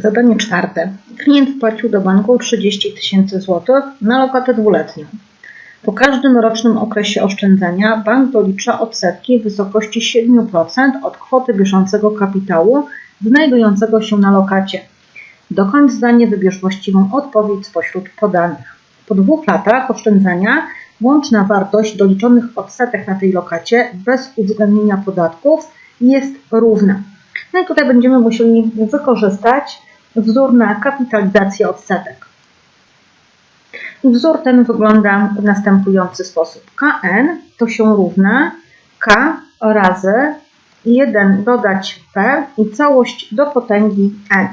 Zadanie czwarte. Klient wpłacił do banku 30 tysięcy złotych na lokatę dwuletnią. Po każdym rocznym okresie oszczędzania bank dolicza odsetki w wysokości 7% od kwoty bieżącego kapitału znajdującego się na lokacie. Dokończ zdanie, wybierz właściwą odpowiedź spośród podanych. Po dwóch latach oszczędzania łączna wartość doliczonych odsetek na tej lokacie bez uwzględnienia podatków jest równa. No i tutaj będziemy musieli wykorzystać wzór na kapitalizację odsetek. Wzór ten wygląda w następujący sposób. Kn to się równa k razy 1 dodać p i całość do potęgi n.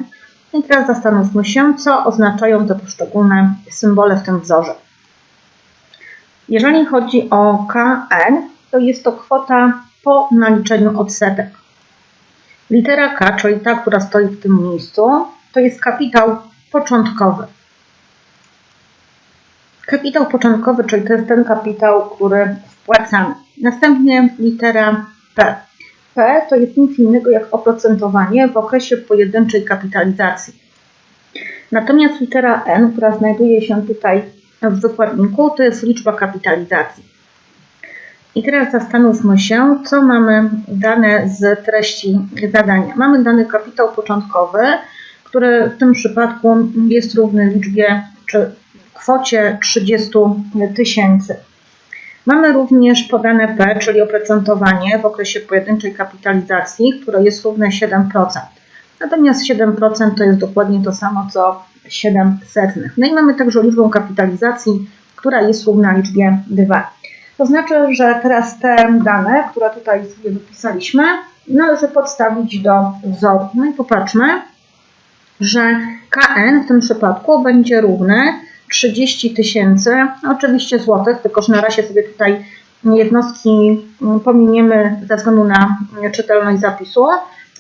I teraz zastanówmy się, co oznaczają te poszczególne symbole w tym wzorze. Jeżeli chodzi o kn, to jest to kwota po naliczeniu odsetek. Litera K, czyli ta, która stoi w tym miejscu, to jest kapitał początkowy. Kapitał początkowy, czyli to jest ten kapitał, który wpłacamy. Następnie litera P. P to jest nic innego jak oprocentowanie w okresie pojedynczej kapitalizacji. Natomiast litera N, która znajduje się tutaj w wykładniku, to jest liczba kapitalizacji. I teraz zastanówmy się, co mamy dane z treści zadania. Mamy dany kapitał początkowy, który w tym przypadku jest równy liczbie czy kwocie 30 tysięcy. Mamy również podane P, czyli oprocentowanie w okresie pojedynczej kapitalizacji, które jest równe 7%. Natomiast 7% to jest dokładnie to samo co 7 setnych. No i mamy także liczbę kapitalizacji, która jest równa liczbie 2. To znaczy, że teraz te dane, które tutaj sobie wypisaliśmy, należy podstawić do wzoru. No i popatrzmy, że KN w tym przypadku będzie równy 30 tysięcy, oczywiście złotych, tylko że na razie sobie tutaj jednostki pominiemy ze względu na czytelność zapisu,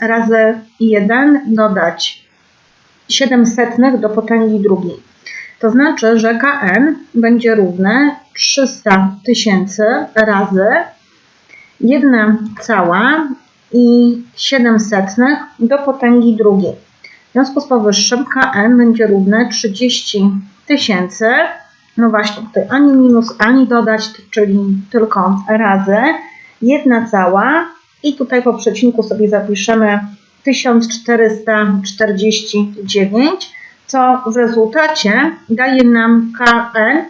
razy 1 dodać 7 setnych do potęgi drugiej. To znaczy, że KN będzie równe 300 tysięcy razy 1 cała i 7 setnych do potęgi drugiej. W związku z powyższym KN będzie równe 30 tysięcy. No właśnie, tutaj ani minus, ani dodać, czyli tylko razy 1 cała i tutaj po przecinku sobie zapiszemy 1449 co w rezultacie daje nam KN.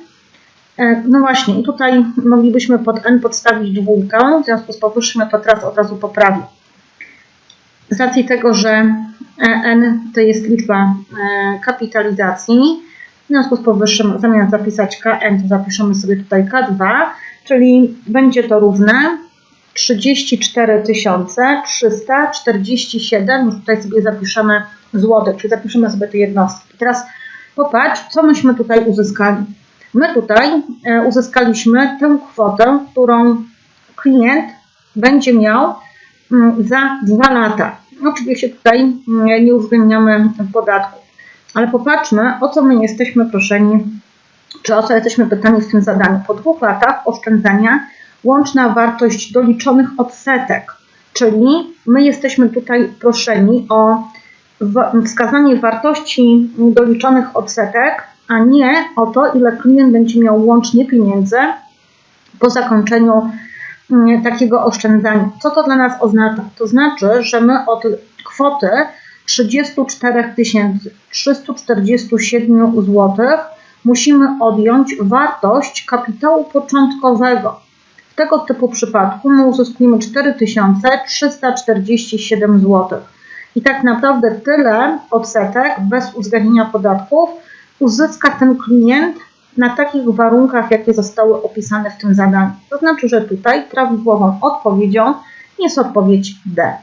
No właśnie, tutaj moglibyśmy pod n podstawić dwójkę, w związku z powyższym to teraz od razu poprawię. Z racji tego, że n to jest liczba kapitalizacji, w związku z powyższym zamiast zapisać kn, to zapiszemy sobie tutaj k2, czyli będzie to równe 34 347, już tutaj sobie zapiszemy złotych, czyli zapiszemy sobie te jednostki. Teraz popatrz, co myśmy tutaj uzyskali. My tutaj uzyskaliśmy tę kwotę, którą klient będzie miał za dwa lata. Oczywiście tutaj nie uwzględniamy podatku, ale popatrzmy, o co my jesteśmy proszeni, czy o co jesteśmy pytani w tym zadaniu. Po dwóch latach oszczędzania łączna wartość doliczonych odsetek, czyli my jesteśmy tutaj proszeni o wskazanie wartości doliczonych odsetek, a nie o to, ile klient będzie miał łącznie pieniędzy po zakończeniu takiego oszczędzania. Co to dla nas oznacza? To znaczy, że my od kwoty 34 347 zł musimy odjąć wartość kapitału początkowego. W tego typu przypadku my uzyskujemy 4347 zł. I tak naprawdę tyle odsetek bez uwzględnienia podatków uzyska ten klient na takich warunkach, jakie zostały opisane w tym zadaniu. To znaczy, że tutaj prawidłową odpowiedzią jest odpowiedź D.